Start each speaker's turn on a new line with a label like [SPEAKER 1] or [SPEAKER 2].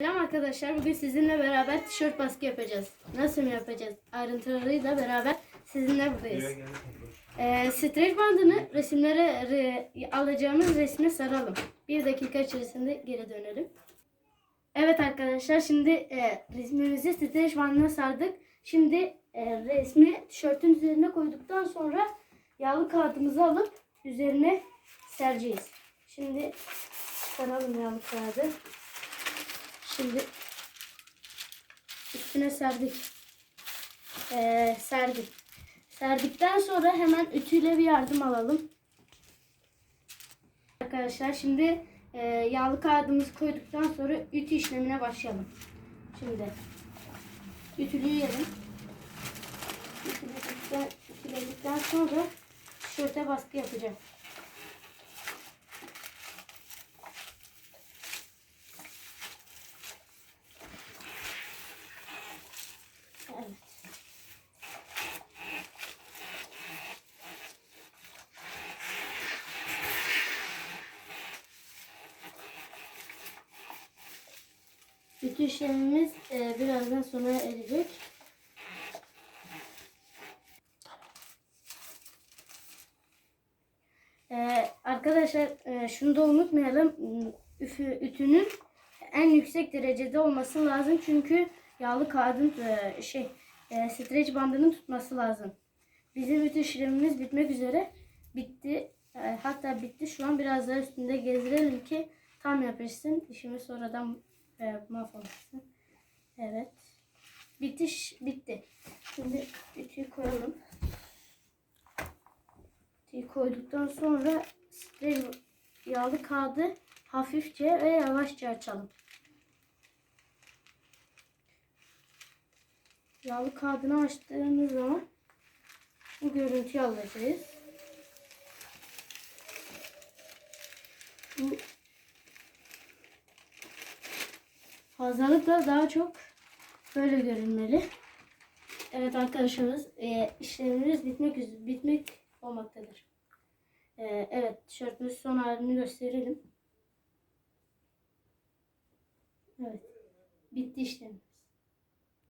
[SPEAKER 1] Selam arkadaşlar. Bugün sizinle beraber tişört baskı yapacağız. Nasıl mı yapacağız? Ayrıntılarıyla beraber sizinle buradayız. Ee, streç bandını resimlere re- alacağımız resme saralım. Bir dakika içerisinde geri dönelim. Evet arkadaşlar şimdi e, resmimizi streç bandına sardık. Şimdi e, resmi tişörtün üzerine koyduktan sonra yağlı kağıdımızı alıp üzerine sereceğiz. Şimdi saralım yağlı kağıdı. Şimdi üstüne serdik. Ee, serdik. Serdikten sonra hemen ütüyle bir yardım alalım. Arkadaşlar şimdi e, yağlı kağıdımızı koyduktan sonra ütü işlemine başlayalım. Şimdi ütüleyelim. Ütüledikten, ütüledikten sonra tişörte baskı yapacağım. Evet. Bütün işlemimiz e, birazdan sona erecek. E, arkadaşlar e, şunu da unutmayalım. Üfü, ütünün en yüksek derecede olması lazım. Çünkü yağlı kağıdın e, şey e, streç bandının tutması lazım. Bizim ütü işlemimiz bitmek üzere. Bitti. E, hatta bitti. Şu an biraz daha üstünde gezdirelim ki tam yapışsın. İşimiz sonradan e, mahvolmasın. Evet. Bitiş bitti. Şimdi ütüyü koyalım. Ütüyü koyduktan sonra streç yağlı kağıdı hafifçe ve yavaşça açalım. Yağlı kağıdını açtığımız zaman bu görüntüyü alacağız. Bu fazlalıkla daha çok böyle görünmeli. Evet arkadaşlarımız e, işlemimiz bitmek üzere bitmek olmaktadır. E, evet tişörtümüz son halini gösterelim. Evet bitti işlem.